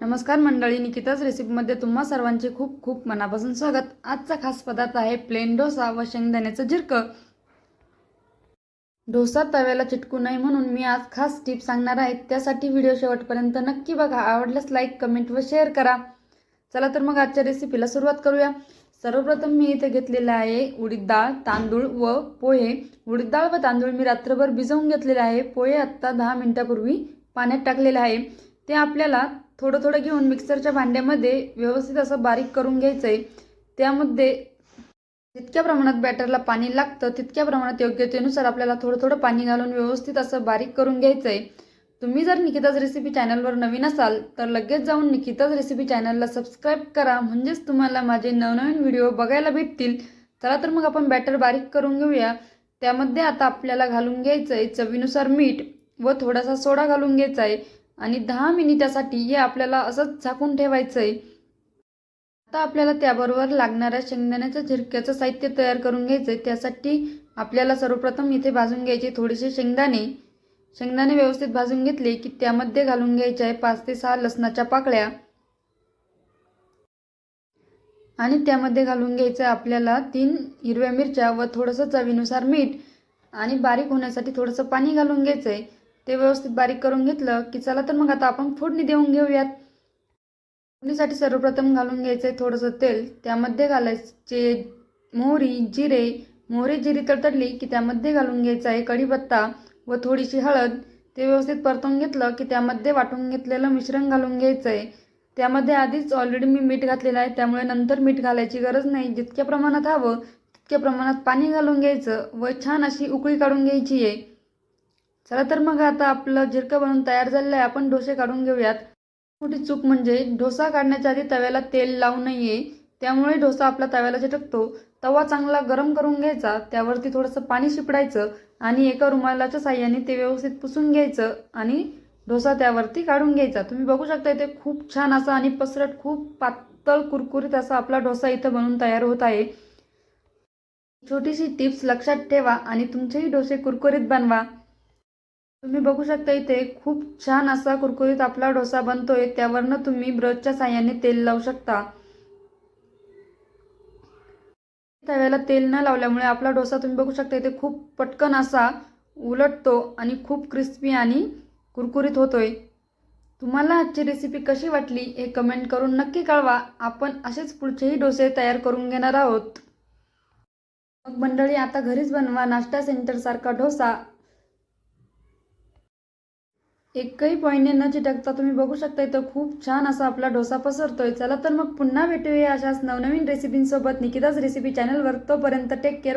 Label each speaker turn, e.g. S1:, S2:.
S1: नमस्कार मंडळी निकिताच रेसिपीमध्ये तुम्हा सर्वांचे खूप खूप मनापासून स्वागत. आजचा खास पदार्थ आहे प्लेन डोसा व शेंगदाण्याचं जिरकं. डोसा तव्याला चिटकू नये म्हणून मी आज खास टिप सांगणार आहे. त्यासाठी व्हिडिओ शेवटपर्यंत नक्की बघा. आवडल्यास लाईक कमेंट व शेअर करा. चला तर मग आजच्या रेसिपीला सुरुवात करूया. सर्वप्रथम मी इथे घेतलेलं आहे उडीद डाळ तांदूळ व पोहे. उडीद डाळ व तांदूळ मी रात्रभर भिजवून घेतलेले आहे. पोहे आत्ता दहा मिनिटापूर्वी पाण्यात टाकलेले आहे. ते आपल्याला थोडं थोडं घेऊन मिक्सरच्या भांड्यामध्ये व्यवस्थित असं बारीक करून घ्यायचं आहे त्यामध्ये जितक्या प्रमाणात बॅटरला पाणी लागतं तितक्या प्रमाणात योग्यतेनुसार आपल्याला थोडं थोडं पाणी घालून व्यवस्थित असं बारीक करून घ्यायचं आहे तुम्ही जर निकिताज रेसिपी चॅनलवर नवीन असाल तर लगेच जाऊन निकिताज रेसिपी चॅनलला सबस्क्राईब करा. म्हणजेच तुम्हाला माझे नवनवीन व्हिडिओ बघायला भेटतील. चला तर मग आपण बॅटर बारीक करून घेऊया. त्यामध्ये आता आपल्याला घालून घ्यायचं आहे चवीनुसार मीठ व थोडासा सोडा घालून घ्यायचा आहे आणि दहा मिनिटासाठी हे आपल्याला असंच झाकून ठेवायचं आहे आता आपल्याला त्याबरोबर लागणाऱ्या शेंगदाण्याच्या झिरक्याचं साहित्य तयार करून घ्यायचं आहे त्यासाठी आपल्याला सर्वप्रथम इथे भाजून घ्यायचे थोडेसे शेंगदाणे. शेंगदाणे व्यवस्थित भाजून घेतले की त्यामध्ये घालून घ्यायचे आहे पाच ते सहा लसणाच्या पाकळ्या. आणि त्यामध्ये घालून घ्यायचं आहे आपल्याला तीन हिरव्या मिरच्या व थोडंसं चवीनुसार मीठ. आणि बारीक होण्यासाठी थोडंसं पाणी घालून घ्यायचं आहे ते व्यवस्थित बारीक करून घेतलं की चला तर मग आता आपण फोडणी देऊन घेऊयात. फोडणीसाठी सर्वप्रथम घालून घ्यायचं आहे थोडंसं तेल त्यामध्ये घालायचे मोहरी जिरे. मोहरी जिरी तडतडली की त्यामध्ये घालून घ्यायचं आहे कढीपत्ता व थोडीशी हळद. ते व्यवस्थित परतून घेतलं की त्यामध्ये वाटून घेतलेलं मिश्रण घालून घ्यायचं आहे त्यामध्ये आधीच ऑलरेडी मी मीठ घातलेलं आहे त्यामुळे नंतर मीठ घालायची गरज नाही. जितक्या प्रमाणात हवं तितक्या प्रमाणात पाणी घालून घ्यायचं व छान अशी उकळी काढून घ्यायची आहे चला तर मग आता आपलं झिरकं बनवून तयार झालेलं आहे. आपण डोसे काढून घेऊयात. मोठी चूक म्हणजे डोसा काढण्याच्या आधी तव्याला तेल लावू नये. त्यामुळे डोसा आपला तव्याला चिटकतो. तवा चांगला गरम करून घ्यायचा. त्यावरती थोडंसं पाणी शिपडायचं आणि एका रुमालाच्या साह्याने ते व्यवस्थित पुसून घ्यायचं आणि डोसा त्यावरती काढून घ्यायचा. तुम्ही बघू शकता इथे खूप छान असा आणि पसरट खूप पातळ कुरकुरीत असा आपला डोसा इथं बनून तयार होत आहे. छोटीशी टिप्स लक्षात ठेवा आणि तुमचेही डोसे कुरकुरीत बनवा. तुम्ही बघू शकता इथे खूप छान असा कुरकुरीत आपला डोसा बनतोय. त्यावरनं तुम्ही ब्रशच्या साह्याने तेल लावू शकता. तव्याला तेल न लावल्यामुळे आपला डोसा तुम्ही बघू शकता इथे खूप पटकन असा उलटतो आणि खूप क्रिस्पी आणि कुरकुरीत होतोय. तुम्हाला आजची रेसिपी कशी वाटली हे कमेंट करून नक्की कळवा. आपण असेच पुढचेही डोसे तयार करून घेणार आहोत. मग मंडळी आता घरीच बनवा नाश्ता सेंटरसारखा डोसा. एकही पॉईंटने न चिटकता तुम्ही बघू शकता इथं खूप छान असा आपला डोसा पसरतोय. चला तर मग पुन्हा भेटूया अशाच नवनवीन रेसिपींसोबत निकिताच रेसिपी चॅनलवर तोपर्यंत टेक केअर